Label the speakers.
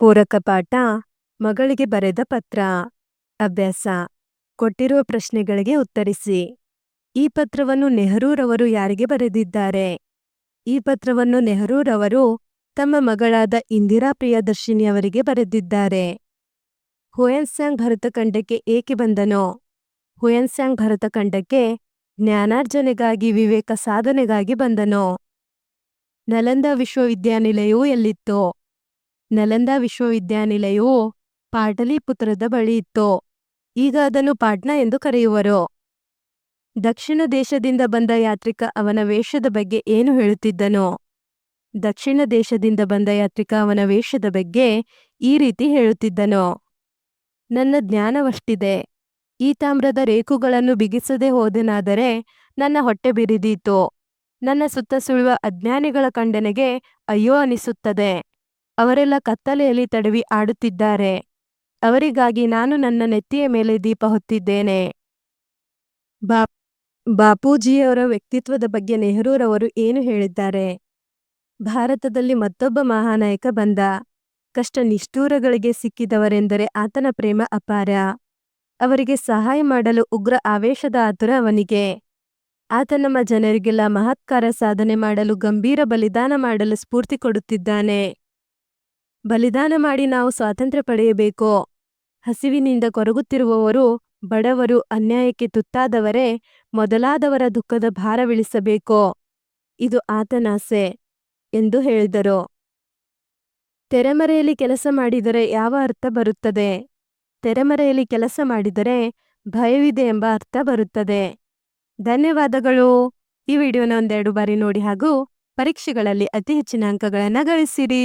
Speaker 1: ಪೂರಕ ಪಾಠ, ಮಗಳಿಗೆ ಬರೆದ ಪತ್ರ. ಅಭ್ಯಾಸ. ಕೊಟ್ಟಿರುವ ಪ್ರಶ್ನೆಗಳಿಗೆ ಉತ್ತರಿಸಿ. ಈ ಪತ್ರವನ್ನು ನೆಹರೂರವರು ಯಾರಿಗೆ ಬರೆದಿದ್ದಾರೆ? ಈ ಪತ್ರವನ್ನು ನೆಹರೂರವರು ತಮ್ಮ ಮಗಳಾದ ಇಂದಿರಾ ಪ್ರಿಯದರ್ಶಿನಿಯವರಿಗೆ ಬರೆದಿದ್ದಾರೆ. ಹುಯನ್ಸ್ಯಾಂಗ್ ಭರತಖಂಡಕ್ಕೆ ಏಕೆ ಬಂದನೋ? ಹುಯನ್ಸ್ಯಾಂಗ್ ಭರತಖಂಡಕ್ಕೆ ಜ್ಞಾನಾರ್ಜನೆಗಾಗಿ ವಿವೇಕ ಸಾಧನೆಗಾಗಿ ಬಂದನೋ? ನಲಂದ ವಿಶ್ವವಿದ್ಯಾನಿಲಯವು ಎಲ್ಲಿತ್ತೋ? ನಲಂದ ವಿಶ್ವವಿದ್ಯಾನಿಲಯವು ಪಾಟಲಿಪುತ್ರದ ಬಳಿ ಇತ್ತು. ಈಗ ಅದನ್ನು ಪಾಟ್ನಾ ಎಂದು ಕರೆಯುವರು. ದಕ್ಷಿಣ ದೇಶದಿಂದ ಬಂದ ಯಾತ್ರಿಕ ಅವನ ವೇಷದ ಬಗ್ಗೆ ಏನು ಹೇಳುತ್ತಿದ್ದನು? ದಕ್ಷಿಣ ದೇಶದಿಂದ ಬಂದ ಯಾತ್ರಿಕ ಅವನ ವೇಷದ ಬಗ್ಗೆ ಈ ರೀತಿ ಹೇಳುತ್ತಿದ್ದನು. ನನ್ನ ಜ್ಞಾನವಷ್ಟಿದೆ. ಈ ತಾಮ್ರದ ರೇಖುಗಳನ್ನು ಬಿಗಿಸದೆ ಹೋದೆನಾದರೆ ನನ್ನ ಹೊಟ್ಟೆ ಬಿರಿದೀತು. ನನ್ನ ಸುತ್ತ ಸುಳುವ ಅಜ್ಞಾನಿಗಳ ಖಂಡನೆಗೆ ಅಯ್ಯೋ ಅನಿಸುತ್ತದೆ. ಅವರೆಲ್ಲ ಕತ್ತಲೆಯಲ್ಲಿ ತಡವಿ ಆಡುತ್ತಿದ್ದಾರೆ. ಅವರಿಗಾಗಿ ನಾನು ನನ್ನ ನೆತ್ತಿಯ ಮೇಲೆ ದೀಪ ಹೊತ್ತಿದ್ದೇನೆ. ಬಾ ಬಾಪೂಜಿಯವರ ವ್ಯಕ್ತಿತ್ವದ ಬಗ್ಗೆ ನೆಹರೂರವರು ಏನು ಹೇಳಿದ್ದಾರೆ? ಭಾರತದಲ್ಲಿ ಮತ್ತೊಬ್ಬ ಮಹಾನಾಯಕ ಬಂದ. ಕಷ್ಟ ನಿಷ್ಠೂರಗಳಿಗೆ ಸಿಕ್ಕಿದವರೆಂದರೆ ಆತನ ಪ್ರೇಮ ಅಪಾರ. ಅವರಿಗೆ ಸಹಾಯ ಮಾಡಲು ಉಗ್ರ ಆವೇಶದ ಆತುರ ಅವನಿಗೆ. ಆತ ನಮ್ಮ ಜನರಿಗೆಲ್ಲ ಮಹತ್ಕಾರ ಸಾಧನೆ ಮಾಡಲು ಗಂಭೀರ ಬಲಿದಾನ ಮಾಡಲು ಸ್ಫೂರ್ತಿ ಕೊಡುತ್ತಿದ್ದಾನೆ. ಬಲಿದಾನ ಮಾಡಿ ನಾವು ಸ್ವಾತಂತ್ರ್ಯ ಪಡೆಯಬೇಕು? ಹಸಿವಿನಿಂದ ಕೊರಗುತ್ತಿರುವವರು, ಬಡವರು, ಅನ್ಯಾಯಕ್ಕೆ ತುತ್ತಾದವರೇ, ಮೊದಲಾದವರ ದುಃಖದ ಭಾರವಿಳಿಸಬೇಕು? ಇದು ಆತನಾಸೆ ಎಂದು ಹೇಳಿದರು. ತೆರೆಮರೆಯಲ್ಲಿ ಕೆಲಸ ಮಾಡಿದರೆ ಯಾವ ಅರ್ಥ ಬರುತ್ತದೆ? ತೆರೆಮರೆಯಲ್ಲಿ ಕೆಲಸ ಮಾಡಿದರೆ ಭಯವಿದೆ ಎಂಬ ಅರ್ಥ ಬರುತ್ತದೆ. ಧನ್ಯವಾದಗಳು. ಈ ವಿಡಿಯೋನ ಒಂದೆರಡು ಬಾರಿ ನೋಡಿ ಹಾಗೂ ಪರೀಕ್ಷೆಗಳಲ್ಲಿ ಅತಿ ಹೆಚ್ಚಿನ ಅಂಕಗಳನ್ನು ಗಳಿಸಿರಿ.